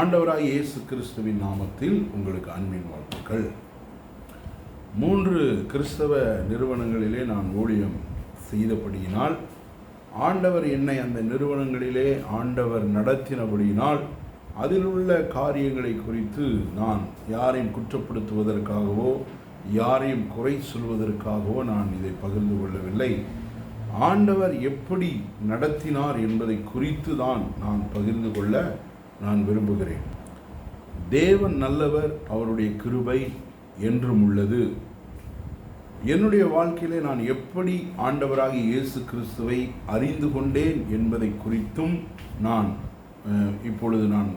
ஆண்டவராக இயேசு கிறிஸ்துவின் நாமத்தில் உங்களுக்கு அன்பின் வாழ்த்துக்கள். மூன்று கிறிஸ்தவ நிறுவனங்களிலே நான் ஊழியம் செய்தபடியினால் ஆண்டவர் என்னை அந்த நிறுவனங்களிலே ஆண்டவர் நடத்தினபடியினால் அதில் உள்ள காரியங்களை குறித்து நான் யாரையும் குற்றப்படுத்துவதற்காகவோ யாரையும் குறை சொல்வதற்காகவோ நான் இதை பகிர்ந்து கொள்ளவில்லை. ஆண்டவர் எப்படி நடத்தினார் என்பதை குறித்து தான் நான் பகிர்ந்து கொள்ள நான் விரும்புகிறேன். தேவன் நல்லவர் அவருடைய கிருபை என்றும் உள்ளது. என்னுடைய வாழ்க்கையிலே நான் எப்படி ஆண்டவராகி இயேசு கிறிஸ்துவை அறிந்து கொண்டேன் என்பதை குறித்தும் நான் இப்பொழுது நான்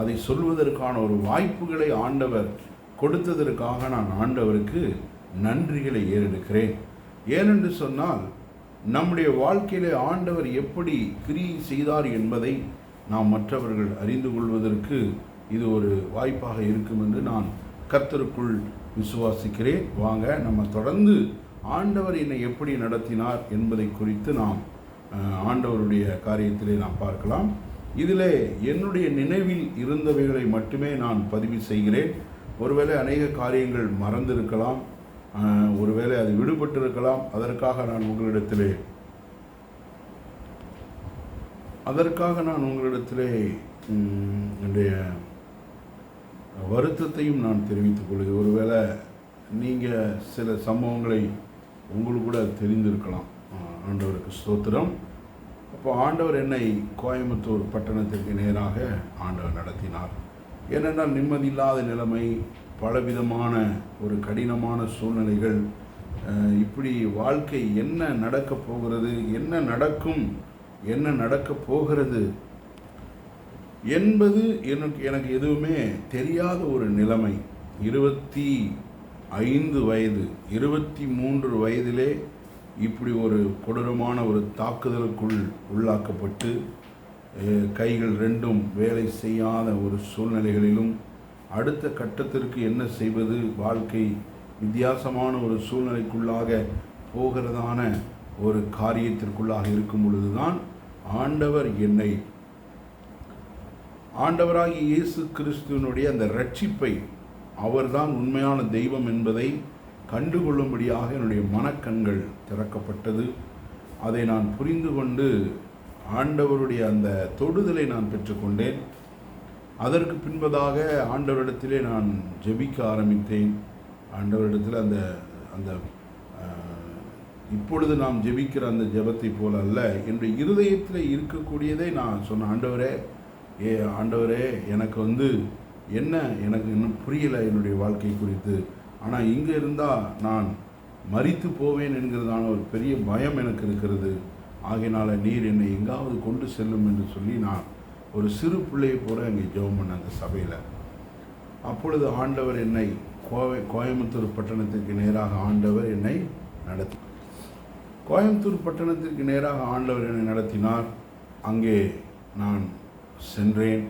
அதை சொல்வதற்கான ஒரு வாய்ப்புகளை ஆண்டவர் கொடுத்ததற்காக நான் ஆண்டவருக்கு நன்றிகளை ஏறெடுக்கிறேன். ஏனென்று சொன்னால் நம்முடைய வாழ்க்கையிலே ஆண்டவர் எப்படி கிரியை செய்தார் என்பதை நாம் மற்றவர்கள் அறிந்து கொள்வதற்கு இது ஒரு வாய்ப்பாக இருக்கும் என்று நான் கர்த்தருக்குள் விசுவாசிக்கிறேன். வாங்க நம்ம தொடர்ந்து ஆண்டவர் என்னை எப்படி நடத்தினார் என்பதை குறித்து நாம் ஆண்டவருடைய காரியத்திலே நாம் பார்க்கலாம். இதில் என்னுடைய நினைவில் இருந்தவைகளை மட்டுமே நான் பதிவு செய்கிறேன். ஒருவேளை அநேக காரியங்கள் மறந்திருக்கலாம். ஒருவேளை அது விடுபட்டிருக்கலாம். அதற்காக நான் உங்களிடத்திலே அதற்காக நான் உங்களிடத்திலே என்னுடைய வருத்தத்தையும் நான் தெரிவித்துக் கொள்கிறேன். ஒருவேளை நீங்கள் சில சம்பவங்களை உங்களுக்கு கூட தெரிந்திருக்கலாம். ஆண்டவருக்கு ஸ்தோத்திரம். அப்போ ஆண்டவர் என்னை கோயம்புத்தூர் பட்டணத்திற்கு நேராக ஆண்டவர் நடத்தினார். ஏனென்றால் நிம்மதியில்லாத நிலைமை பலவிதமான ஒரு கடினமான சூழ்நிலைகள் இப்படி வாழ்க்கை என்ன நடக்கப் போகிறது என்ன நடக்கும் என்ன நடக்கப் போகிறது என்பது எனக்கு எனக்கு எதுவுமே தெரியாத ஒரு நிலைமை. இருபத்தி ஐந்து வயது இருபத்தி மூன்று வயதிலே இப்படி ஒரு கொடூரமான ஒரு தாக்குதலுக்குள் உள்ளாக்கப்பட்டு கைகள் ரெண்டும் வேலை செய்யாத ஒரு சூழ்நிலைகளிலும் அடுத்த கட்டத்திற்கு என்ன செய்வது? வாழ்க்கை வித்தியாசமான ஒரு சூழ்நிலைக்குள்ளாக போகிறதான ஒரு காரியத்திற்குள்ளாக இருக்கும் பொழுதுதான் ஆண்டவர் என்னை ஆண்டவராகிய இயேசு கிறிஸ்துவனுடைய அந்த ரட்சிப்பை அவர்தான் உண்மையான தெய்வம் என்பதை கண்டுகொள்ளும்படியாக என்னுடைய மனக்கண்கள் திறக்கப்பட்டது. அதை நான் புரிந்து கொண்டு ஆண்டவருடைய அந்த தொடுதலை நான் பெற்றுக்கொண்டேன். அதற்கு பின்பதாக ஆண்டவரிடத்திலே நான் ஜெபிக்க ஆரம்பித்தேன். ஆண்டவரிடத்தில் அந்த அந்த இப்பொழுது நாம் ஜெபிக்கிற அந்த ஜெபத்தை போல அல்ல. என்னுடைய இருதயத்தில் இருக்கக்கூடியதை நான் சொன்ன ஆண்டவரே ஏ ஆண்டவரே எனக்கு வந்து என்ன? எனக்கு இன்னும் புரியலை என்னுடைய வாழ்க்கை குறித்து. ஆனால் இங்கே இருந்தால் நான் மறித்து போவேன் என்கிறதான ஒரு பெரிய பயம் எனக்கு இருக்கிறது. ஆகையினால் நீர் என்னை எங்காவது கொண்டு செல்லும் என்று சொல்லி நான் ஒரு சிறு பிள்ளையை போல அங்கே ஜெபம் பண்ண அந்த சபையில். அப்பொழுது ஆண்டவர் என்னை கோவை கோயம்புத்தூர் பட்டணத்திற்கு நேராக ஆண்டவர் என்னை நடத்தி கோயம்புத்தூர் பட்டணத்திற்கு நேராக ஆண்டவர் என்னை நடத்தினார். அங்கே நான் சென்றேன்.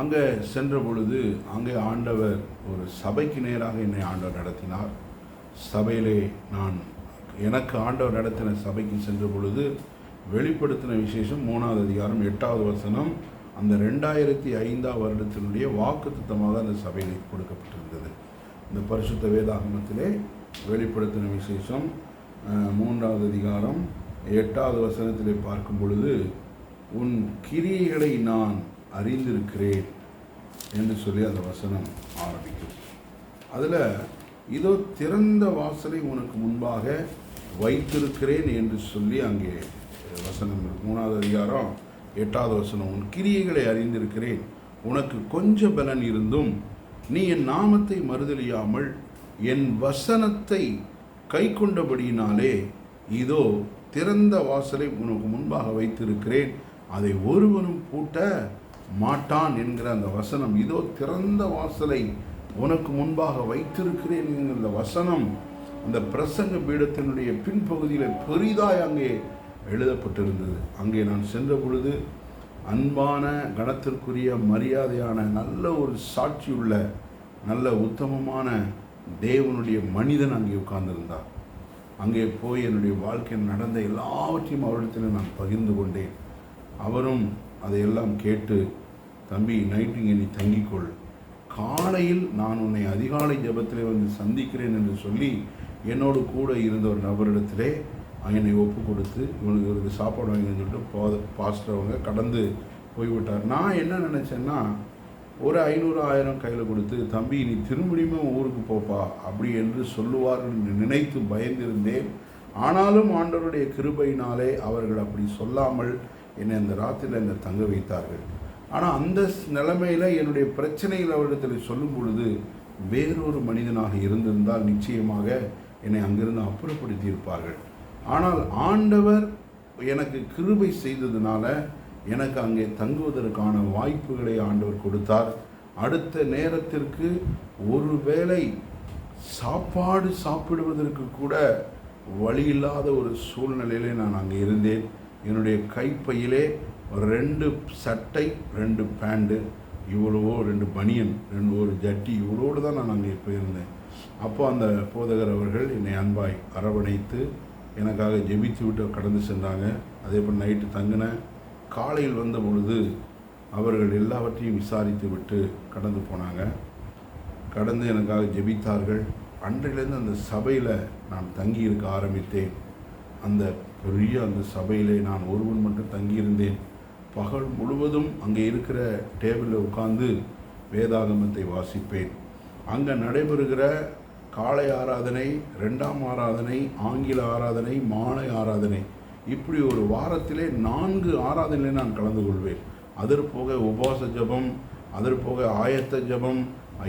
அங்கே சென்ற பொழுது அங்கே ஆண்டவர் ஒரு சபைக்கு நேராக என்னை ஆண்டவர் நடத்தினார். சபையிலே நான் எனக்கு ஆண்டவர் நடத்தின சபைக்கு சென்ற பொழுது வெளிப்படுத்தின விசேஷம் மூணாவது அதிகாரம் எட்டாவது வசனம். அந்த ரெண்டாயிரத்தி ஐந்தாம் வருடத்தினுடைய வாக்குத்தத்தமாக அந்த சபையில் கொடுக்கப்பட்டிருந்தது. இந்த பரிசுத்த வேதாகமத்திலே வெளிப்படுத்தின விசேஷம் மூன்றாவது அதிகாரம் எட்டாவது வசனத்திலே பார்க்கும் பொழுது உன் கிரியைகளை நான் அறிந்திருக்கிறேன் என்று சொல்லி அந்த வசனம் ஆரம்பிக்கும். அதில் இதோ திறந்த வாசலை உனக்கு முன்பாக வைத்திருக்கிறேன் என்று சொல்லி அங்கே வசனம் மூணாவது அதிகாரம் எட்டாவது வசனம் உன் கிரியைகளை அறிந்திருக்கிறேன். உனக்கு கொஞ்ச பலன் இருந்தும் நீ என் நாமத்தை மறுதலியாமல் என் வசனத்தை கை கொண்டபடியினாலே இதோ திறந்த வாசலை உனக்கு முன்பாக வைத்திருக்கிறேன். அதை ஒருவனும் பூட்ட மாட்டான் என்கிற அந்த வசனம். இதோ திறந்த வாசலை உனக்கு முன்பாக வைத்திருக்கிறேன் என்கிற அந்த வசனம் அந்த பிரசங்க பீடத்தினுடைய பின்பகுதியில் பெரிதாய் அங்கே எழுதப்பட்டிருந்தது. அங்கே நான் சென்ற பொழுது அன்பான கணத்திற்குரிய மரியாதையான நல்ல ஒரு சாட்சியுள்ள நல்ல உத்தமமான தேவனுடைய மனிதன் அங்கே உட்கார்ந்திருந்தார். அங்கே போய் என்னுடைய வாழ்க்கையில் நடந்த எல்லாவற்றையும் அவரிடத்தில் நான் பகிர்ந்து கொண்டேன். அவரும் அதையெல்லாம் கேட்டு தம்பி நைட்டு இங்கே நீ தங்கிக்கொள். காலையில் நான் உன்னை அதிகாலை ஜெபத்திலே வந்து சந்திக்கிறேன் என்று சொல்லி என்னோடு கூட இருந்த ஒரு நபரிடத்திலே என்னை ஒப்பு கொடுத்து இவனுக்கு இவருக்கு சாப்பாடு வாங்கி சொல்லிட்டு போத பாஸ்டர் அவங்க கடந்து போய்விட்டார். நான் என்ன நினச்சேன்னா ஒரு ஐநூறு ஆயிரம் கையில் கொடுத்து தம்பி நீ திரும்பியுமே ஊருக்கு போப்பா அப்படி என்று சொல்லுவார் என்று நினைத்து பயந்திருந்தேன். ஆனாலும் ஆண்டவருடைய கிருபையினாலே அவர்கள் அப்படி சொல்லாமல் என்னை அந்த ராத்திரியில் என்னை தங்க வைத்தார்கள். ஆனால் அந்த நிலைமையில் என்னுடைய பிரச்சனைகள் அவரிடத்தில் சொல்லும் பொழுது வேறொரு மனிதனாக இருந்திருந்தால் நிச்சயமாக என்னை அங்கிருந்து அப்புறப்படுத்தியிருப்பார்கள். ஆனால் ஆண்டவர் எனக்கு கிருபை செய்ததுனால எனக்கு அங்கே தங்குவதற்கான வாய்ப்புகளை ஆண்டவர் கொடுத்தார். அடுத்த நேரத்திற்கு ஒருவேளை சாப்பாடு சாப்பிடுவதற்கு கூட வழி இல்லாத ஒரு சூழ்நிலையிலே நான் அங்கே இருந்தேன். என்னுடைய கைப்பையிலே ரெண்டு சட்டை ரெண்டு பேண்டு இவ்வளவோ ரெண்டு பனியன் ரெண்டு ஒரு ஜட்டி இவ்வளோடு தான் நான் அங்கே போயிருந்தேன். அப்போ அந்த போதகர் அவர்கள் என்னை அன்பாய் அரவணைத்து எனக்காக ஜெபித்து விட்டு கடந்து சென்றாங்க. அதே போல் நைட்டு தங்கினேன். காலையில் வந்த பொழுது அவர்கள் எல்லாவற்றையும் விசாரித்து விட்டு கடந்து போனாங்க. கடந்து எனக்காக ஜெபித்தார்கள். அன்றிலிருந்து அந்த சபையில் நான் தங்கியிருக்க ஆரம்பித்தேன். அந்த பெரிய அந்த சபையிலே நான் ஒருவன் மட்டும் தங்கியிருந்தேன். பகல் முழுவதும் அங்கே இருக்கிற டேபிளில் உட்கார்ந்து வேதாகமத்தை வாசிப்பேன். அங்கே நடைபெறுகிற காலை ஆராதனை ரெண்டாம் ஆராதனை ஆங்கில ஆராதனை மாலை ஆராதனை இப்படி ஒரு வாரத்திலே நான்கு ஆராதனையிலே நான் கலந்து கொள்வேன். அதற்போக உபவாச ஜெபம் அதற்போக ஆயத்த ஜெபம்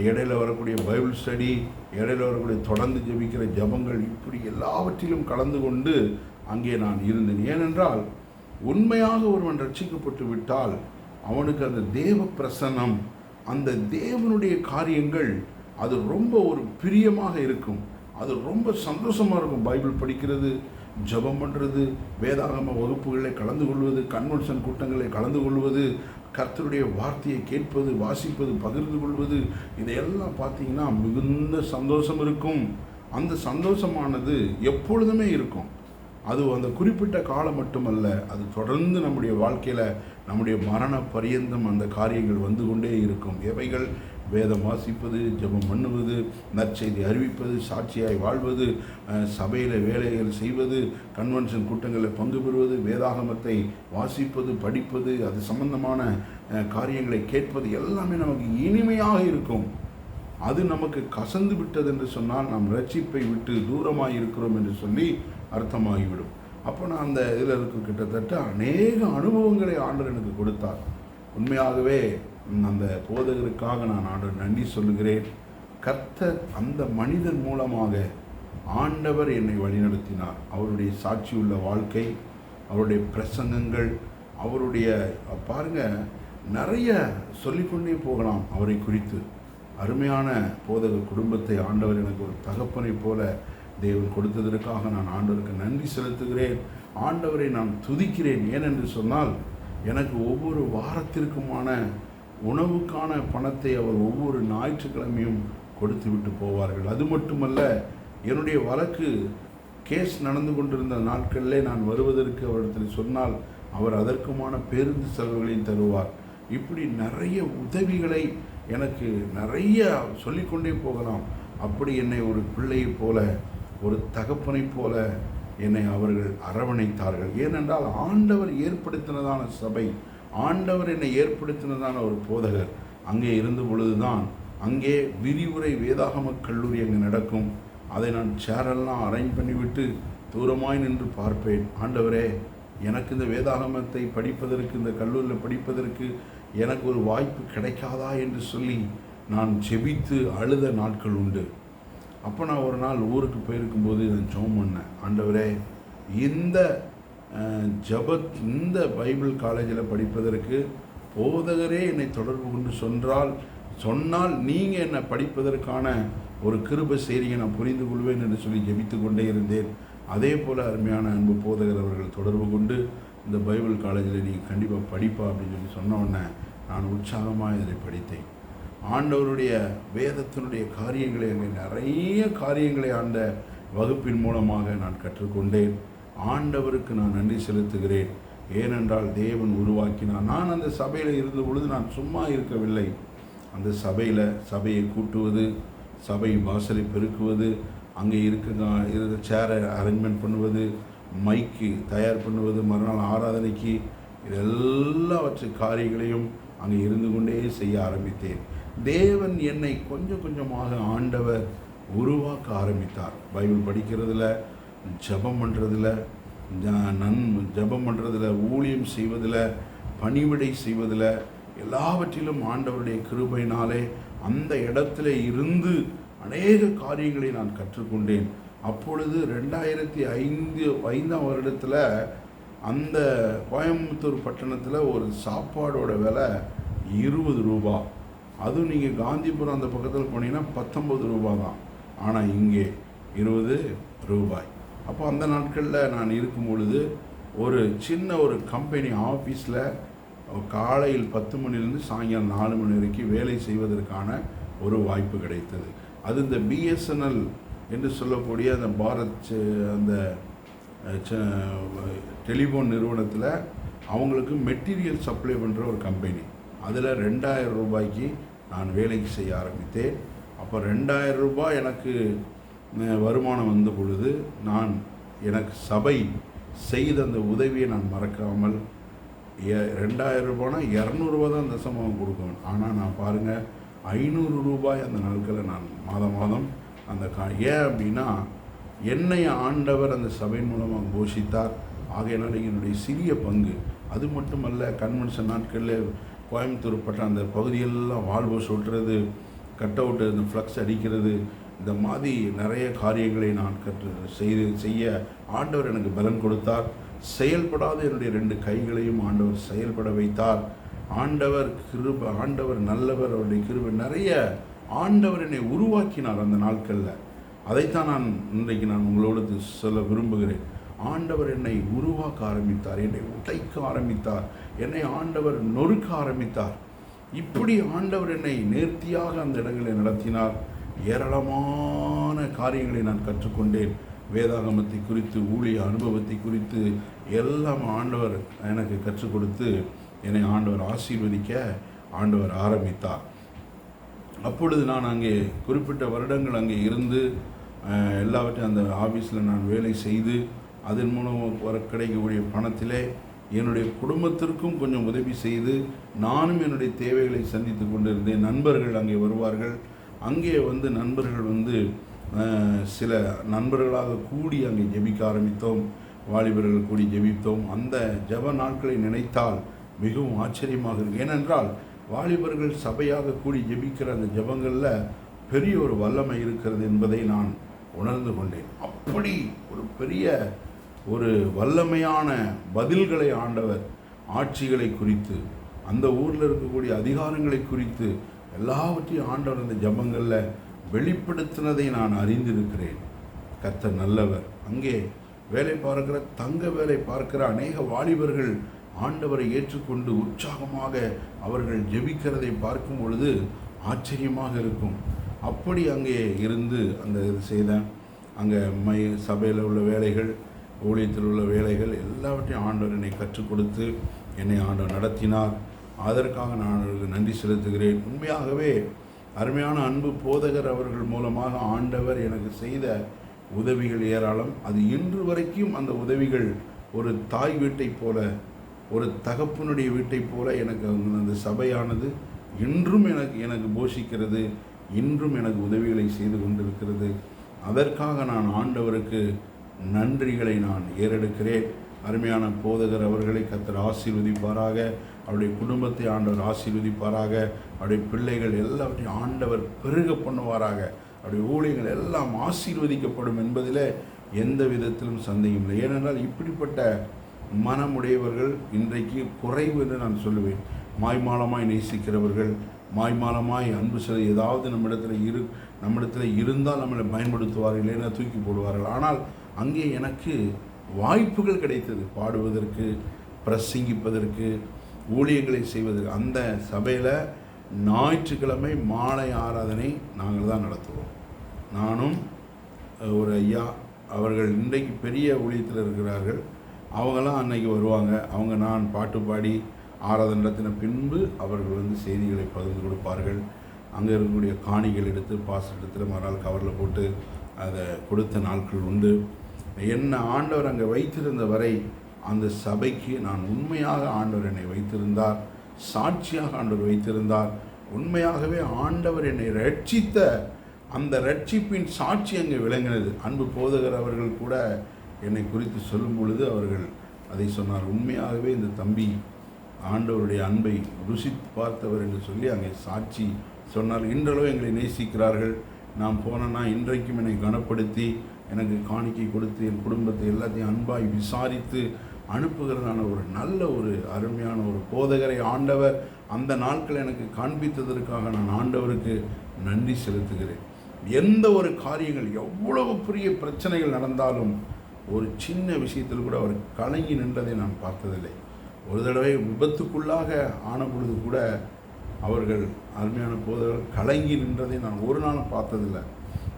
இடையில வரக்கூடிய பைபிள் ஸ்டடி இடையில வரக்கூடிய தொடர்ந்து ஜெபிக்கிற ஜெபங்கள் இப்படி எல்லாவற்றிலும் கலந்து கொண்டு அங்கே நான் இருந்தேன். ஏனென்றால் உண்மையாக ஒருவன் ரட்சிக்கப்பட்டு விட்டால் அவனுக்கு அந்த தேவ பிரசன்னம் அந்த தேவனுடைய காரியங்கள் அது ரொம்ப ஒரு பிரியமாக இருக்கும். அது ரொம்ப சந்தோஷமாக இருக்கும் பைபிள் படிக்கிறது ஜெபம் பண்ணுறது வேதாகம வகுப்புகளில் கலந்து கொள்வது கன்வென்ஷன் கூட்டங்களில் கலந்து கொள்வது கர்த்தருடைய வார்த்தையை கேட்பது வாசிப்பது பகிர்ந்து கொள்வது இதையெல்லாம் பார்த்தீங்கன்னா மிகுந்த சந்தோஷம் இருக்கும். அந்த சந்தோஷமானது எப்பொழுதுமே இருக்கும். அது அந்த குறிப்பிட்ட காலம் மட்டுமல்ல அது தொடர்ந்து நம்முடைய வாழ்க்கையில் நம்முடைய மரண பரியந்தம் அந்த காரியங்கள் வந்து கொண்டே இருக்கும். எவைகள்? வேதம் வாசிப்பது ஜெபம் பண்ணுவது நற்செய்தி அறிவிப்பது சாட்சியாய் வாழ்வது சபையில் வேலைகள் செய்வது கன்வென்ஷன் கூட்டங்களில் பங்கு பெறுவது வேதாகமத்தை வாசிப்பது படிப்பது அது சம்பந்தமான காரியங்களை கேட்பது எல்லாமே நமக்கு இனிமையாக இருக்கும். அது நமக்கு கசந்து விட்டது என்று சொன்னால் நாம் ரட்சிப்பை விட்டு தூரமாக இருக்கிறோம் என்று சொல்லி அர்த்தமாகிவிடும். அப்போ நான் அந்த இதில் இருக்க கிட்டத்தட்ட அநேக அனுபவங்களை ஆண்டவர் எனக்கு கொடுத்தார். உண்மையாகவே அந்த போதகருக்காக நான் ஆண்டவர் நன்றி சொல்லுகிறேன். கர்த்தர் அந்த மனிதன் மூலமாக ஆண்டவர் என்னை வழிநடத்தினார். அவருடைய சாட்சியுள்ள வாழ்க்கை அவருடைய பிரசங்கங்கள் அவருடைய பாருங்க நிறைய சொல்லிக்கொண்டே போகலாம் அவரை குறித்து. அருமையான போதக குடும்பத்தை ஆண்டவர் எனக்கு ஒரு தகப்பனை போல தேவன் கொடுத்ததற்காக நான் ஆண்டவருக்கு நன்றி செலுத்துகிறேன். ஆண்டவரை நான் துதிக்கிறேன். ஏனென்று சொன்னால் எனக்கு ஒவ்வொரு வாரத்திற்குமான உணவுக்கான பணத்தை அவர் ஒவ்வொரு ஞாயிற்றுக்கிழமையும் கொடுத்து விட்டு போவார்கள். அது மட்டுமல்ல என்னுடைய வழக்கு கேஸ் நடந்து கொண்டிருந்த நாட்களிலே நான் வருவதற்கு அவரிடத்தில் சொன்னால் அவர் அதற்குமான பேருந்து செலவுகளையும் தருவார். இப்படி நிறைய உதவிகளை எனக்கு நிறைய சொல்லிக்கொண்டே போகலாம். அப்படி என்னை ஒரு பிள்ளையைப் போல ஒரு தகப்பனைப் போல என்னை அவர்கள் அரவணைத்தார்கள். ஏனென்றால் ஆண்டவர் ஏற்படுத்தினதான சபை ஆண்டவர் என்னை ஏற்படுத்தினதான ஒரு போதகர். அங்கே இருந்த பொழுதுதான் அங்கே விரிவுரை வேதாகம கல்லூரி அங்கே நடக்கும். அதை நான் சேரெல்லாம் அரேஞ்ச் பண்ணிவிட்டு தூரமாய் நின்று பார்ப்பேன். ஆண்டவரே எனக்கு இந்த வேதாகமத்தை படிப்பதற்கு இந்த கல்லூரியில் படிப்பதற்கு எனக்கு ஒரு வாய்ப்பு கிடைக்காதா என்று சொல்லி நான் செபித்து அழுத நாட்கள் உண்டு. அப்போ நான் ஒரு நாள் ஊருக்கு போயிருக்கும்போது நான் ஜெபம் பண்ணேன். ஆண்டவரே இந்த ஜபத் ஜெபத் இந்த பைபிள் காலேஜில் படிப்பதற்கு போதகரே என்னை தொடர்பு கொண்டு சொன்னால் சொன்னால் நீங்கள் என்னை படிப்பதற்கான ஒரு கிருபை செய்தியை நான் புரிந்து கொள்வேன் என்று சொல்லி ஜெபித்து கொண்டே இருந்தேன். அதே போல் அருமையான அன்பு போதகர் அவர்கள் தொடர்பு கொண்டு இந்த பைபிள் காலேஜில் நீங்கள் கண்டிப்பாக படிப்பா அப்படின்னு சொல்லி சொன்ன உடனே நான் உற்சாகமாக இதனை படித்தேன். ஆண்டவருடைய வேதத்தினுடைய காரியங்களை அங்கே நிறைய காரியங்களை ஆண்ட வகுப்பின் மூலமாக நான் கற்றுக்கொண்டேன். ஆண்டவருக்கு நான் நன்றி செலுத்துகிறேன். ஏனென்றால் தேவன் உருவாக்கினார். நான் அந்த சபையில் இருந்த பொழுது நான் சும்மா இருக்கவில்லை. அந்த சபையில் சபையை கூட்டுவது சபை வாசலை பெருக்குவது அங்கே இருக்க இருக்க சேரை அரேஞ்ச்மெண்ட் பண்ணுவது மைக்கு தயார் பண்ணுவது மறுநாள் ஆராதனைக்கு இது எல்லாவற்றை காரியங்களையும் அங்கே இருந்து கொண்டே செய்ய ஆரம்பித்தேன். தேவன் என்னை கொஞ்சம் கொஞ்சமாக ஆண்டவர் உருவாக்க ஆரம்பித்தார். பைபிள் படிக்கிறதுல ஜெபம் பண்ணுறதுல நன் ஜெபம் பண்ணுறதுல ஊழியம் செய்வதில் பணிவிடை செய்வதில் எல்லாவற்றிலும் ஆண்டவருடைய கிருபையினாலே அந்த இடத்துல இருந்து அநேக காரியங்களை நான் கற்றுக்கொண்டேன். அப்பொழுது ரெண்டாயிரத்தி ஐந்து ஐந்தாம் வருடத்தில் அந்த கோயம்புத்தூர் பட்டணத்தில் ஒரு சாப்பாடோட விலை இருபது ரூபா. அதுவும் நீங்கள் காந்திபுரம் அந்த பக்கத்தில் போனீங்கன்னா பத்தொம்பது ரூபா தான் ஆனால் இங்கே இருபது ரூபாய். அப்போ அந்த நாட்களில் நான் இருக்கும் பொழுது ஒரு சின்ன ஒரு கம்பெனி ஆஃபீஸில் காலையில் பத்து மணிலேருந்து சாயங்காலம் நாலு மணி வரைக்கும் வேலை செய்வதற்கான ஒரு வாய்ப்பு கிடைத்தது. அது இந்த பிஎஸ்என்எல் என்று சொல்லக்கூடிய அந்த பாரத் அந்த ச- டெலிஃபோன் நிறுவனத்தில் அவங்களுக்கு மெட்டீரியல் சப்ளை பண்ணுற ஒரு கம்பெனி. அதில் ரெண்டாயிரம் ரூபாய்க்கு நான் வேலைக்கு செய்ய ஆரம்பித்தேன். அப்போ ரெண்டாயிரம் ரூபாய் எனக்கு வருமானம் வந்த பொழுது நான் எனக்கு சபை செய்த அந்த உதவியை நான் மறக்காமல் ரெண்டாயிரம் ரூபாய்னா இரநூறுபா தான் தசமம் கொடுக்கணும். ஆனால் நான் பாருங்கள் ஐநூறு ரூபாய் அந்த நாட்களில் நான் மாதம் மாதம் அந்த கா ஏன் அப்படின்னா என்னை ஆண்டவர் அந்த சபையின் மூலமாக போஷித்தார். ஆகையினால் என்னுடைய சிறிய பங்கு. அது மட்டுமல்ல கன்வென்ஷன் நாட்களில் கோயம்புத்தூர் பட்ட அந்த பகுதியெல்லாம் வால்வோ சொல்கிறது கட் அவுட்டு இந்த ஃப்ளக்ஸ் அடிக்கிறது இந்த மாதிரி நிறைய காரியங்களை நான் கற்று செய்து செய்ய ஆண்டவர் எனக்கு பலன் கொடுத்தார். செயல்படாத என்னுடைய ரெண்டு கைகளையும் ஆண்டவர் செயல்பட வைத்தார். ஆண்டவர் கிருப ஆண்டவர் நல்லவர் அவருடைய கிருபை நிறைய ஆண்டவர் என்னை உருவாக்கினார் அந்த நாட்களில். அதைத்தான் நான் இன்றைக்கு நான் உங்களோடு சொல்ல விரும்புகிறேன். ஆண்டவர் என்னை உருவாக்க ஆரம்பித்தார் என்னை உடைக்க ஆரம்பித்தார். என்னை ஆண்டவர் நொறுக்க ஆரம்பித்தார். இப்படி ஆண்டவர் என்னை நேர்த்தியாக அந்த இடங்களை நடத்தினார். ஏராளமான காரியங்களை நான் கற்றுக்கொண்டேன். வேதாகமத்தை குறித்து ஊழிய அனுபவத்தை குறித்து எல்லாம் ஆண்டவர் எனக்கு கற்றுக் கொடுத்து என்னை ஆண்டவர் ஆசீர்வதிக்க ஆண்டவர் ஆரம்பித்தார். அப்பொழுது நான் அங்கே குறிப்பிட்ட வருடங்கள் அங்கே இருந்து எல்லாவற்றையும் அந்த ஆஃபீஸில் நான் வேலை செய்து அதன் மூலம் வர கிடைக்கக்கூடிய பணத்திலே என்னுடைய குடும்பத்திற்கும் கொஞ்சம் உதவி செய்து நானும் என்னுடைய தேவைகளை சந்தித்து கொண்டிருந்தேன். நண்பர்கள் அங்கே வருவார்கள். அங்கே வந்து நண்பர்கள் வந்து சில நண்பர்களாக கூடி அங்கே ஜெபிக்க ஆரம்பித்தோம். வாலிபர்கள் கூடி ஜெபித்தோம். அந்த ஜெப நாட்களை நினைத்தால் மிகவும் ஆச்சரியமாக இருக்கு. ஏனென்றால் வாலிபர்கள் சபையாக கூடி ஜெபிக்கிற அந்த ஜெபங்களில் பெரிய ஒரு வல்லமை இருக்கிறது என்பதை நான் உணர்ந்து கொண்டேன். அப்படி ஒரு பெரிய ஒரு வல்லமையான பதில்களை ஆண்டவர் ஆட்சிகளை குறித்து அந்த ஊரில் இருக்கக்கூடிய அதிகாரங்களை குறித்து எல்லாவற்றையும் ஆண்டவர் இந்த ஜெபங்களில் வெளிப்படுத்தினதை நான் அறிந்திருக்கிறேன். கத்த நல்லவர். அங்கே வேலை பார்க்கிற தங்க வேலை பார்க்கிற அநேக வாலிபர்கள் ஆண்டவரை ஏற்றுக்கொண்டு உற்சாகமாக அவர்கள் ஜெபிக்கிறதை பார்க்கும் பொழுது ஆச்சரியமாக இருக்கும். அப்படி அங்கே இருந்து அந்த இது செய்தேன் அங்கே மை சபையில் உள்ள வேலைகள் ஊழியத்தில் உள்ள வேலைகள் எல்லாவற்றையும் ஆண்டவர் என்னை கற்றுக் கொடுத்து என்னை ஆண்டவர் நடத்தினார். அதற்காக நான் அவருக்கு நன்றி செலுத்துகிறேன். உண்மையாகவே அருமையான அன்பு போதகர் அவர்கள் மூலமாக ஆண்டவர் எனக்கு செய்த உதவிகள் ஏராளம். அது இன்று வரைக்கும் அந்த உதவிகள் ஒரு தாய் வீட்டைப் போல ஒரு தகப்பனுடைய வீட்டைப் போல எனக்கு அந்த அந்த சபையானது இன்றும் எனக்கு எனக்கு போஷிக்கிறது. இன்றும் எனக்கு உதவிகளை செய்து கொண்டிருக்கிறது. அதற்காக நான் ஆண்டவருக்கு நன்றிகளை நான் ஏறெடுக்கிறேன். அருமையான போதகர் அவர்களை கத்தர் ஆசீர்வதிப்பாராக. அவருடைய குடும்பத்தை ஆண்டவர் ஆசீர்வதிப்பாராக. அவருடைய பிள்ளைகள் எல்லாவற்றையும் ஆண்டவர் பெருக பண்ணுவாராக. அவருடைய ஊழியர்கள் எல்லாம் ஆசீர்வதிக்கப்படும் என்பதில் எந்த விதத்திலும் சந்தேகம் இல்லை. ஏனென்றால் இப்படிப்பட்ட மனமுடையவர்கள் இன்றைக்கு குறைவு என்று நான் சொல்லுவேன். மாய்மாலமாய் நேசிக்கிறவர்கள் மாய்மாலமாய் அன்பு செலுத்தி ஏதாவது நம்மிடத்தில் இரு நம்மிடத்தில் இருந்தால் நம்மளை பயன்படுத்துவார்கள் இல்லைன்னா தூக்கி போடுவார்கள். ஆனால் அங்கே எனக்கு வாய்ப்புகள் கிடைத்தது. பாடுவதற்கு பிரசங்கிப்பதற்கு ஊழியங்களை செய்வதற்கு. அந்த சபையில் ஞாயிற்றுக்கிழமை மாலை ஆராதனை நாங்கள் தான் நடத்துவோம். நானும் ஒரு ஐயா அவர்கள் இன்றைக்கு பெரிய ஊழியத்தில் இருக்கிறார்கள். அவங்களாம் அன்னைக்கு வருவாங்க. அவங்க நான் பாட்டு பாடி ஆராதனை நடத்தின பின்பு அவர்கள் வந்து செய்திகளை பகிர்ந்து கொடுப்பார்கள். அங்கே இருக்கக்கூடிய காணிகள் எடுத்து பாஸ் எடுத்து மறுநாள் கவரில் போட்டு அதை கொடுத்த நாட்கள் உண்டு. என்னை ஆண்டவர் அங்கே வைத்திருந்த வரை அந்த சபைக்கு நான் உண்மையாக ஆண்டவர் என்னை வைத்திருந்தார். சாட்சியாக ஆண்டவர் வைத்திருந்தார். உண்மையாகவே ஆண்டவர் என்னை ரட்சித்த அந்த ரட்சிப்பின் சாட்சி அங்கே விளங்கினது. அன்பு போதகர் அவர்கள் கூட என்னை குறித்து சொல்லும் பொழுது அவர்கள் அதை சொன்னார். உண்மையாகவே இந்த தம்பி ஆண்டவருடைய அன்பை ருசித்து பார்த்தவர் என்று சொல்லி அங்கே சாட்சி சொன்னார். இன்றளவு எங்களை நேசிக்கிறார்கள். நான் போனேன்னா இன்றைக்கும் என்னை கனப்படுத்தி எனக்கு காணிக்கை கொடுத்து என் குடும்பத்தை எல்லாத்தையும் அன்பாய் விசாரித்து அனுப்புகிறதான ஒரு நல்ல ஒரு அருமையான ஒரு போதகரை ஆண்டவர் அந்த நாட்கள் எனக்கு காண்பித்ததற்காக நான் ஆண்டவருக்கு நன்றி செலுத்துகிறேன். எந்த ஒரு காரியங்கள் எவ்வளவு பெரிய பிரச்சனைகள் நடந்தாலும் ஒரு சின்ன விஷயத்தில் கூட அவர் கலங்கி நின்றதை நான் பார்த்ததில்லை. ஒரு தடவை விபத்துக்குள்ளாக ஆன பொழுது கூட அவர்கள் அருமையான போதவர் கலங்கி நின்றதை நான் ஒரு நாளும் பார்த்ததில்லை.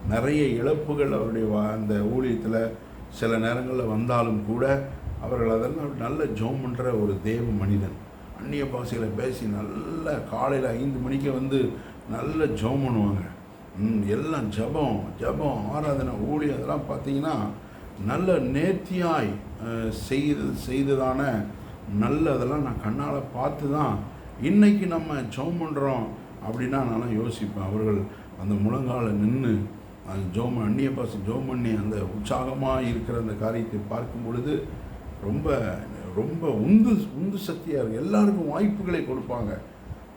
நிறைய இழப்புகள் அவருடைய வா- அந்த ஊழியத்தில் சில நேரங்களில் வந்தாலும் கூட அவர்கள் அதெல்லாம் நல்ல ஜோம் பண்ணுற ஒரு தேவ மனிதன். அந்நிய பாஷைகளை பேசி நல்ல காலையில் ஐந்து மணிக்கு வந்து நல்ல ஜோம் பண்ணுவாங்க. எல்லாம் ஜெபம் ஜெபம் ஆராதனை ஊழியம் அதெல்லாம் பார்த்தீங்கன்னா நல்ல நேர்த்தியாய் அஹ், செய்து செய்ததான நல்ல அதெல்லாம் நான் கண்ணால் பார்த்து தான் இன்றைக்கி நம்ம ஜெபம் பண்ணுறோம் அப்படின்னா நான்லாம் யோசிப்பேன். அவர்கள் அந்த முழங்கால நின்று அந்த ஜோம் அந்நிய பாச ஜோம் பண்ணி அந்த உற்சாகமாக இருக்கிற அந்த காரியத்தை பார்க்கும் பொழுது ரொம்ப ரொம்ப உந்து உந்து சக்தியாக இருக்கும் எல்லாருக்கும் வாய்ப்புகளை கொடுப்பாங்க.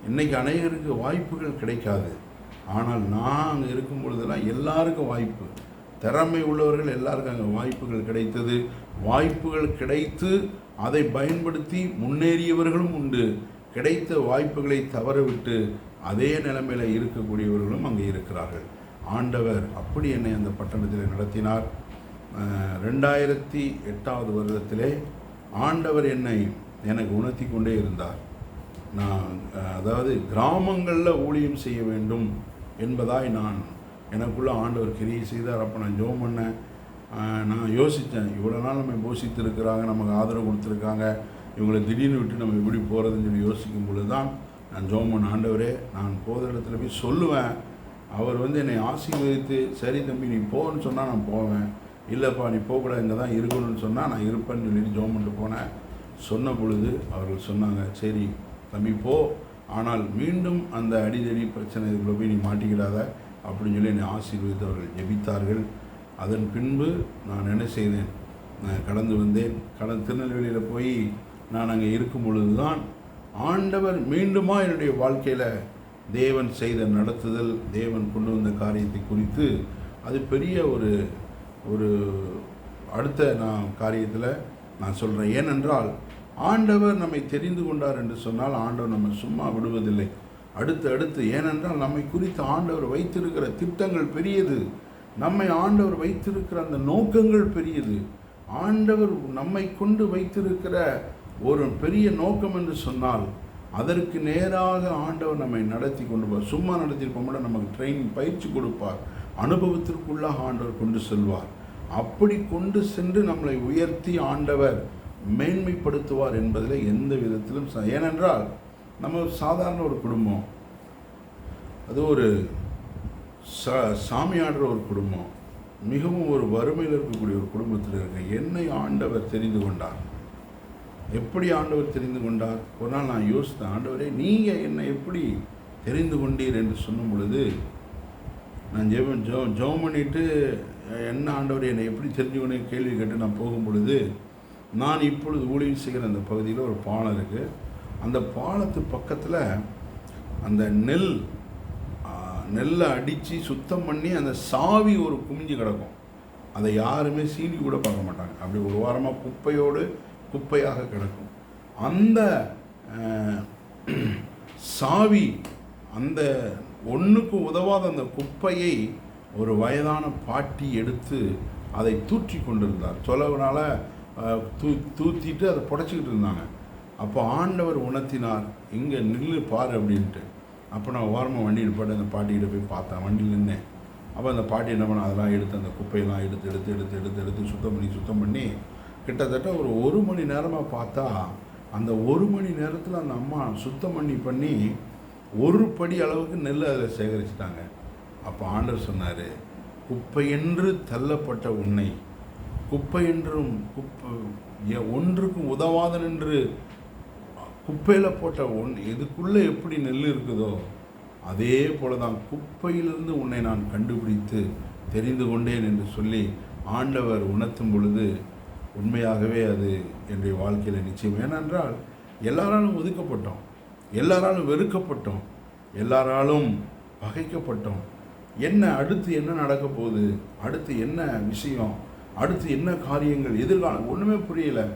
இன்றைக்கி அநேகருக்கு வாய்ப்புகள் கிடைக்காது. ஆனால் நான் அங்கே இருக்கும் பொழுதெல்லாம் எல்லாருக்கும் வாய்ப்பு. திறமை உள்ளவர்கள் எல்லாருக்கும் அங்கே வாய்ப்புகள் கிடைத்தது. வாய்ப்புகள் கிடைத்து அதை பயன்படுத்தி முன்னேறியவர்களும் உண்டு. கிடைத்த வாய்ப்புகளை தவறவிட்டு அதே நிலைமையில் இருக்கக்கூடியவர்களும் அங்கே இருக்கிறார்கள். ஆண்டவர் அப்படி என்னை அந்த பட்டணத்தில் நடத்தினார். ரெண்டாயிரத்தி எட்டாவது வருடத்திலே ஆண்டவர் என்னை எனக்கு உணர்த்தி கொண்டே இருந்தார். நான் அதாவது கிராமங்களில் ஊழியம் செய்ய வேண்டும் என்பதாய் நான் எனக்குள்ளே ஆண்டவர் கிரியை செய்தார். அப்போ நான் ஜோம் பண்ணேன். நான் யோசித்தேன். இவ்வளோ நாள் நம்ம போஷித்திருக்கிறாங்க நமக்கு ஆதரவு கொடுத்துருக்காங்க. இவங்களை திடீர்னு விட்டு நம்ம எப்படி போகிறதுன்னு சொல்லி யோசிக்கும் பொழுது தான் நான் ஜோமன் ஆண்டவரே நான் போகிற இடத்துல போய் சொல்லுவேன். அவர் வந்து என்னை ஆசீர்வதித்து சரி தம்பி நீ போன்னு சொன்னால் நான் போவேன். இல்லைப்பா நீ போகக்கூடாது இங்கே தான் இருக்கணும்னு சொன்னால் நான் இருப்பேன்னு சொல்லிட்டு ஜோமன்ட்டு போனேன். சொன்ன பொழுது அவர்கள் சொன்னாங்க சரி தம்பி போ. ஆனால் மீண்டும் அந்த அடிதடி பிரச்சனை இதுக்குள்ளே போய் நீ மாட்டிக்கிடாத. அப்படின்னு சொல்லி என்னை ஆசீர்வதித்து அவர்கள் ஜெபித்தார்கள். அதன் பின்பு நான் என்ன செய்தேன்? நான் கடந்து வந்தேன். கடந்து திருநெல்வேலியில் போய் நான் அங்கே இருக்கும் பொழுது தான் ஆண்டவர் மீண்டுமா என்னுடைய வாழ்க்கையில் தேவன் செய்த நடத்துதல் தேவன் கொண்டு வந்த காரியத்தை குறித்து அது பெரிய ஒரு ஒரு அடுத்த நான் காரியத்தில் நான் சொல்கிறேன் ஏனென்றால் ஆண்டவர் நம்மை தெரிந்து கொண்டார் என்று சொன்னால் ஆண்டவர் நம்ம சும்மா விடுவதில்லை. அடுத்து அடுத்து ஏனென்றால் நம்மை குறித்து ஆண்டவர் வைத்திருக்கிற திட்டங்கள் பெரியது. நம்மை ஆண்டவர் வைத்திருக்கிற அந்த நோக்கங்கள் பெரியது. ஆண்டவர் நம்மை கொண்டு வைத்திருக்கிற ஒரு பெரிய நோக்கம் என்று சொன்னால் அதற்கு நேராக ஆண்டவர் நம்மை நடத்தி கொண்டு போவார் சும்மா நடத்தியிருப்போம் கூட நமக்கு ட்ரைனிங் பயிற்சி கொடுப்பார். அனுபவத்திற்குள்ளாக ஆண்டவர் கொண்டு செல்வார். அப்படி கொண்டு சென்று நம்மளை உயர்த்தி ஆண்டவர் மேன்மைப்படுத்துவார் என்பதில் எந்த விதத்திலும் ச- ஏனென்றால் நம்ம ஒரு சாதாரண ஒரு குடும்பம். அது ஒரு ச சாமியாடுற ஒரு குடும்பம். மிகவும் ஒரு வறுமையில் இருக்கக்கூடிய ஒரு குடும்பத்தில் இருக்க என்னை ஆண்டவர் தெரிந்து கொண்டார். எப்படி ஆண்டவர் தெரிந்து கொண்டார்? ஒரு நாள் நான் யோசித்தேன் ஆண்டவரே நீங்கள் என்னை எப்படி தெரிந்து கொண்டீர்? என்று சொன்னும் பொழுது நான் ஜெபம் ஜோ ஜெபம் பண்ணிட்டு என்ன ஆண்டவர் என்னை எப்படி தெரிஞ்சுக்கணும்? கேள்வி கேட்டு நான் போகும் பொழுது நான் இப்பொழுது ஊழியம் செய்கிற அந்த பகுதியில் ஒரு பாலம் இருக்குது அந்த பாலத்து பக்கத்தில் அந்த நெல் நெல்லை அடித்து சுத்தம் பண்ணி அந்த சாவி ஒரு குமிஞ்சு கிடக்கும். அதை யாருமே சீனி கூட பார்க்க மாட்டாங்க. அப்படி ஒரு வாரமாக குப்பையோடு குப்பையாக கிடக்கும். அந்த சாவி அந்த ஒன்றுக்கு உதவாத அந்த குப்பையை ஒரு வயதான பாட்டி எடுத்து அதை தூற்றி கொண்டிருந்தார். சொலவனால் தூ தூத்திட்டு அதை புடச்சிக்கிட்டு இருந்தாங்க. அப்போ ஆண்டவர் உணர்த்தினார் இங்கே நில்லு பாரு அப்படின்ட்டு. அப்போ நான் ஓரமாக வண்டி நிப்பாட்டி அந்த பாட்டிகிட்ட போய் பார்த்தேன். வண்டியில் நின்னேன். அப்போ அந்த பாட்டி என்ன பண்ண அதெல்லாம் எடுத்து அந்த குப்பையெல்லாம் எடுத்து எடுத்து எடுத்து எடுத்து எடுத்து சுத்தம் பண்ணி சுத்தம் பண்ணி கிட்டத்தட்ட ஒரு ஒரு மணி நேரமாக பார்த்தா அந்த ஒரு மணி நேரத்தில் அந்த அம்மா சுத்தம் பண்ணி பண்ணி ஒரு படி அளவுக்கு நெல் அதில் சேகரிச்சிட்டாங்க. அப்போ ஆண்டவர் சொன்னார் குப்பையென்று தள்ளப்பட்ட உன்னை குப்பை என்றும் குப்பை ஒன்றுக்கும் உதவாதன் என்று குப்பையில் போட்ட ஒன் இதுக்குள்ளே எப்படி நெல் இருக்குதோ அதே போல தான் குப்பையிலிருந்து உன்னை நான் கண்டுபிடித்து தெரிந்து கொண்டேன் என்று சொல்லி ஆண்டவர் உணர்த்தும் பொழுது உண்மையாகவே அது என்னுடைய வாழ்க்கையில் நிச்சயம். ஏனென்றால் எல்லாராலும் ஒதுக்கப்பட்டோம். எல்லாராலும் வெறுக்கப்பட்டோம். எல்லாராலும் பகைக்கப்பட்டோம். என்ன அடுத்து என்ன நடக்க போகுது? அடுத்து என்ன விஷயம்? அடுத்து என்ன காரியங்கள்? எதிர்காலம் ஒன்றுமே புரியலை.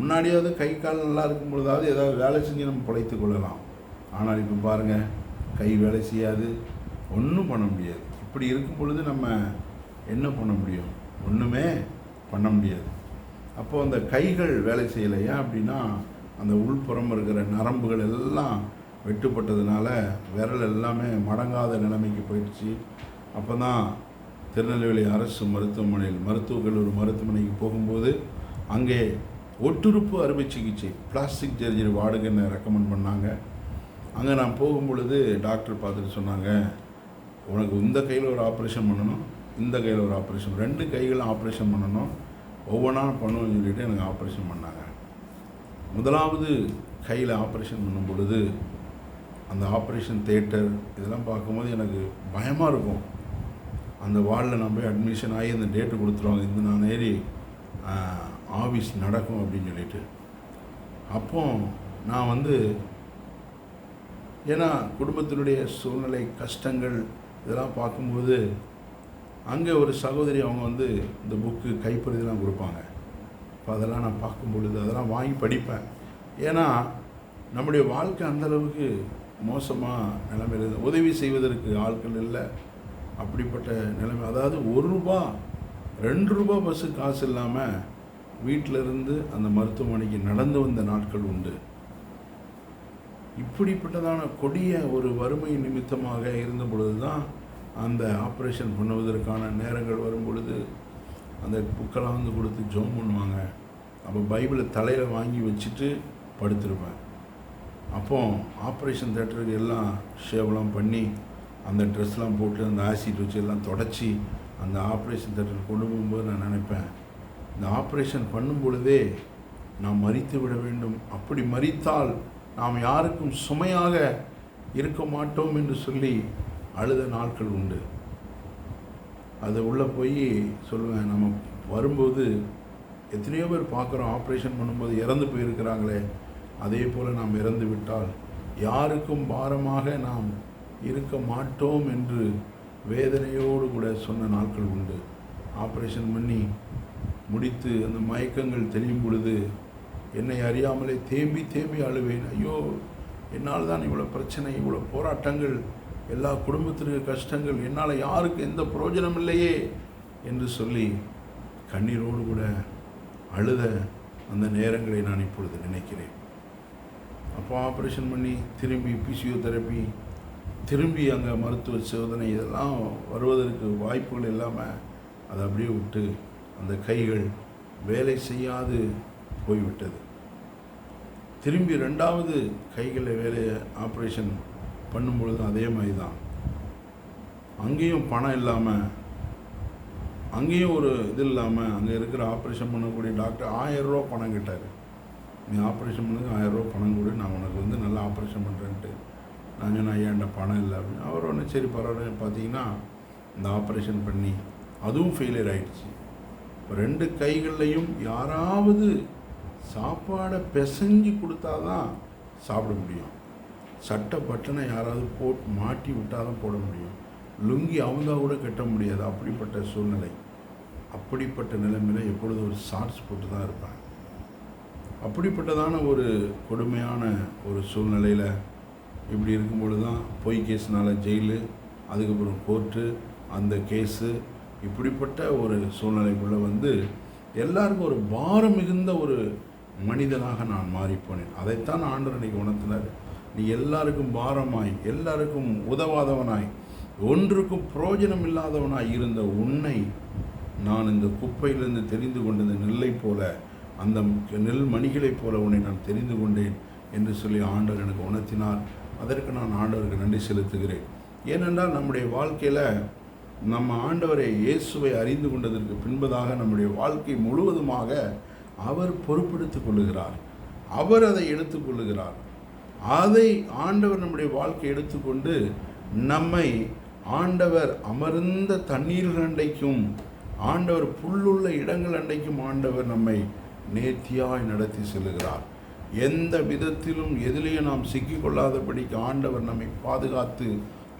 முன்னாடியாவது கை கால் நல்லா இருக்கும் பொழுதாவது ஏதாவது வேலை செஞ்சு நம்ம பிழைத்து கொள்ளலாம். ஆனால் இப்போ பாருங்கள் கை வேலை செய்யாது ஒன்றும் பண்ண முடியாது. இப்படி இருக்கும் பொழுது நம்ம என்ன பண்ண முடியும்? ஒன்றுமே பண்ண முடியாது. அப்போது அந்த கைகள் வேலை செய்யலையா ஏன் அப்படின்னா அந்த உள்புறம் இருக்கிற நரம்புகள் எல்லாம் வெட்டுப்பட்டதுனால விரல் எல்லாமே மடங்காத நிலைமைக்கு போயிடுச்சு. அப்போ தான் திருநெல்வேலி அரசு மருத்துவமனையில் மருத்துவக் கல்லூரி மருத்துவமனைக்கு போகும்போது அங்கே ஒட்டுறுப்பு அறுவை சிகிச்சை பிளாஸ்டிக் சர்ஜரி வார்டுக்குன்னு ரெக்கமெண்ட் பண்ணாங்க. அங்கே நான் போகும் பொழுது டாக்டர் பார்த்துட்டு சொன்னாங்க உனக்கு இந்த கையில் ஒரு ஆப்ரேஷன் பண்ணணும் இந்த கையில் ஒரு ஆப்ரேஷன் ரெண்டு கைகளும் ஆப்ரேஷன் பண்ணணும் ஒவ்வொன்றா பண்ணுவோம்னு சொல்லிட்டு எனக்கு ஆப்ரேஷன் பண்ணாங்க. முதலாவது கையில் ஆப்ரேஷன் பண்ணும் பொழுது அந்த ஆப்ரேஷன் தேட்டர் இதெல்லாம் பார்க்கும்போது எனக்கு பயமாக இருக்கும். அந்த வார்டில் நான் போய் அட்மிஷன் ஆகி அந்த டேட்டு கொடுத்துருவாங்க. இந்த நான் ஏறி ஆஃபீஸ் நடக்கும் அப்படின்னு சொல்லிட்டு. அப்போ நான் வந்து ஏன்னா குடும்பத்தினுடைய சூழ்நிலை கஷ்டங்கள் இதெல்லாம் பார்க்கும்போது அங்கே ஒரு சகோதரி அவங்க வந்து இந்த புக்கு கைப்பறிதெல்லாம் கொடுப்பாங்க. இப்போ அதெல்லாம் நான் பார்க்கும் பொழுது அதெல்லாம் வாங்கி படிப்பேன். ஏன்னா நம்முடைய வாழ்க்கை அந்த அளவுக்கு மோசமாக நிலைமையில் உதவி செய்வதற்கு ஆட்கள் இல்லை. அப்படிப்பட்ட நிலைமை. அதாவது ஒரு ரூபா ரெண்டு ரூபா பஸ்ஸு காசு இல்லாமல் வீட்டில் இருந்து அந்த மருத்துவமனைக்கு நடந்து வந்த நாட்கள் உண்டு. இப்படிப்பட்டதான கொடிய ஒரு வறுமை நிமித்தமாக இருந்த பொழுது தான் அந்த ஆப்ரேஷன் பண்ணுவதற்கான நேரங்கள் வரும் பொழுது அந்த புக்கெல்லாம் வந்து கொடுத்து ஜோம் பண்ணுவாங்க. அப்போ பைபிளை தலையில் வாங்கி வச்சுட்டு படுத்திருப்பேன். அப்போ ஆப்ரேஷன் தேட்டருக்கு எல்லாம் ஷேவ்லாம் பண்ணி அந்த ட்ரெஸ்லாம் போட்டு அந்த ஆசிட் வச்சு எல்லாம் தொடச்சி அந்த ஆப்ரேஷன் தேட்டருக்கு கொண்டு போகும்போது நான் நினைப்பேன் இந்த ஆப்ரேஷன் பண்ணும் பொழுதே நாம் மறித்து விட வேண்டும். அப்படி மறித்தால் நாம் யாருக்கும் சுமையாக இருக்க மாட்டோம் என்று சொல்லி அழுத நாட்கள் உண்டு. அது உள்ளே போய் சொல்லுவேன் நம்ம வரும்போது எத்தனையோ பேர் பார்க்குறோம் ஆப்ரேஷன் பண்ணும்போது இறந்து போயிருக்கிறாங்களே அதே போல் நாம் இறந்து விட்டால் யாருக்கும் பாரமாக நாம் இருக்க மாட்டோம் என்று வேதனையோடு கூட சொன்ன நாட்கள் உண்டு. ஆப்ரேஷன் பண்ணி முடித்து அந்த மயக்கங்கள் தெளியும் பொழுது என்னை அறியாமலே தேம்பி தேம்பி அழுவேன். ஐயோ என்னால் தான் இவ்வளோ பிரச்சனை இவ்வளோ போராட்டங்கள் எல்லா குடும்பத்திற்கு கஷ்டங்கள் என்னால் யாருக்கு எந்த பிரயோஜனம் இல்லையே என்று சொல்லி கண்ணீரோடு கூட அழுத அந்த நேரங்களை நான் இப்பொழுது நினைக்கிறேன். அப்போ ஆப்ரேஷன் பண்ணி திரும்பி பிசியோதெரப்பி திரும்பி அங்கே மருத்துவ சோதனை இதெல்லாம் வருவதற்கு வாய்ப்புகள் இல்லாமல் அதை அப்படியே விட்டு அந்த கைகள் வேலை செய்யாது போய்விட்டது. திரும்பி ரெண்டாவது கைகளை வேலையை ஆப்ரேஷன் பண்ணும்பொழுது அதே மாதிரி தான் அங்கேயும் பணம் இல்லாமல் அங்கேயும் ஒரு இது இல்லாமல் அங்கே இருக்கிற ஆப்ரேஷன் பண்ணக்கூடிய டாக்டர் ஆயிரம் பணம் கேட்டார். நீ ஆப்ரேஷன் பண்ணுங்க ஆயிரம் பணம் கொடு நான் உனக்கு வந்து நல்லா ஆப்ரேஷன் பண்ணுறேன்ட்டு நான் சொன்னேன் ஐயா பணம் இல்லை. அப்படின்னு. அவர் ஒன்று சரி பரவாயில்ல. பார்த்தீங்கன்னா இந்த ஆப்ரேஷன் பண்ணி அதுவும் ஃபெயிலியர் ஆகிடுச்சு இப்போ ரெண்டு கைகள்லையும் யாராவது சாப்பாடை பிசைஞ்சு கொடுத்தா தான் சாப்பிட முடியும். சட்டை பட்டனை யாராவது போட் மாட்டி விட்டால் தான் போட முடியும். லுங்கி அவங்க கூட கட்ட முடியாது. அப்படிப்பட்ட சூழ்நிலை. அப்படிப்பட்ட நிலைமையில் எப்பொழுதும் ஒரு ஷார்ட்ஸ் போட்டு தான் இருப்பாங்க. அப்படிப்பட்டதான ஒரு கொடுமையான ஒரு சூழ்நிலையில் இப்படி இருக்கும்பொழுது தான் பொய் கேஸ்னால ஜெயிலு அதுக்கப்புறம் கோர்ட்டு அந்த கேஸு இப்படிப்பட்ட ஒரு சூழ்நிலைக்குள்ளே வந்து எல்லாருக்கும் ஒரு பாரம் மிகுந்த ஒரு மனிதனாக நான் மாறிப்போனேன். அதைத்தான் ஆண்டவர் அன்றைக்கி உணர்த்தினார். நீ எல்லாருக்கும் பாரமாய் எல்லாருக்கும் உதவாதவனாய் ஒன்றுக்கும் புரோஜனம் இல்லாதவனாய் இருந்த உன்னை நான் இந்த குப்பையிலிருந்து தெரிந்து கொண்ட இந்த நெல்லை போல அந்த நெல் மணிகளைப் போல உன்னை நான் தெரிந்து கொண்டேன் என்று சொல்லி ஆண்டவர் எனக்கு உணர்த்தினார். அதற்கு நான் ஆண்டவருக்கு நன்றி செலுத்துகிறேன். ஏனென்றால் நம்முடைய வாழ்க்கையில் நம்ம ஆண்டவரை இயேசுவை அறிந்து கொண்டதற்கு பின்பதாக நம்முடைய வாழ்க்கை முழுவதுமாக அவர் பொறுப்பெடுத்துக் கொள்ளுகிறார். அவர் அதை எடுத்துக்கொள்ளுகிறார் அதை ஆண்டவர் நம்முடைய வாழ்க்கை எடுத்துக்கொண்டு நம்மை ஆண்டவர் அமர்ந்த தண்ணீர்கள் அண்டைக்கும் ஆண்டவர் புல்லுள்ள இடங்கள் அண்டைக்கும் ஆண்டவர் நம்மை நேர்த்தியாய் நடத்தி செல்கிறார் எந்த விதத்திலும் எதிலேயே நாம் சிக்கிக்கொள்ளாதபடிக்கு ஆண்டவர் நம்மை பாதுகாத்து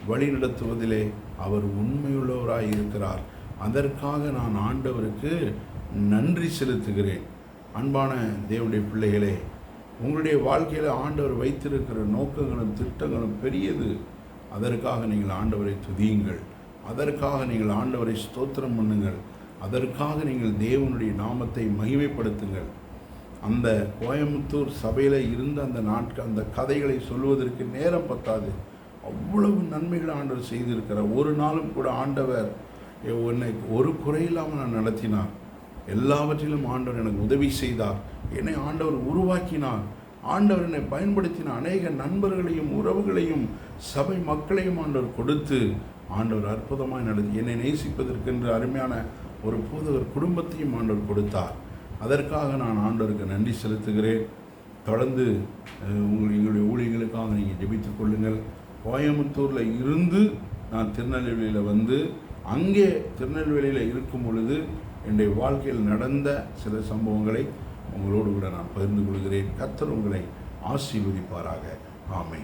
வழிநடத்துவதிலே அவர் உண்மையுள்ளவராய் இருக்கிறார். அதற்காக நான் ஆண்டவருக்கு நன்றி செலுத்துகிறேன். அன்பான தேவனுடைய பிள்ளைகளே உங்களுடைய வாழ்க்கையில் ஆண்டவர் வைத்திருக்கிற நோக்கங்களும் திட்டங்களும் பெரியது. அதற்காக நீங்கள் ஆண்டவரை துதியுங்கள். அதற்காக நீங்கள் ஆண்டவரை ஸ்தோத்திரம் பண்ணுங்கள். அதற்காக நீங்கள் தேவனுடைய நாமத்தை மகிமைப்படுத்துங்கள். அந்த கோயம்புத்தூர் சபையில் இருந்த அந்த நாட்கள் அந்த கதைகளை சொல்வதற்கு நேரம் பத்தாது. அவ்வளவு நன்மைகளை ஆண்டவர் செய்திருக்கிறார். ஒரு நாளும் கூட ஆண்டவர் என்னை ஒரு குறையில்லாமல் நான் நடத்தினார். எல்லாவற்றிலும் ஆண்டவர் எனக்கு உதவி செய்தார். என்னை ஆண்டவர் உருவாக்கினார். ஆண்டவர் என்னை பயன்படுத்தின அநேக நண்பர்களையும் உறவுகளையும் சபை மக்களையும் ஆண்டவர் கொடுத்து ஆண்டவர் அற்புதமாய் நடந்து என்னை நேசிப்பதற்கென்று அருமையான ஒரு போதவர் குடும்பத்தையும் ஆண்டவர் கொடுத்தார். அதற்காக நான் ஆண்டவருக்கு நன்றி செலுத்துகிறேன். தொடர்ந்து உங்கள் எங்களுடைய ஊழியர்களுக்காக நீங்கள் ஜெபித்துக் கொள்ளுங்கள். கோயம்புத்தூரில் இருந்து நான் திருநெல்வேலியில் வந்து அங்கே திருநெல்வேலியில் இருக்கும் பொழுது என்னுடைய வாழ்க்கையில் நடந்த சில சம்பவங்களை உங்களோடு கூட நான் பகிர்ந்து கொள்கிறேன். கத்தர் உங்களை ஆசீர்வதிப்பாராக. ஆமை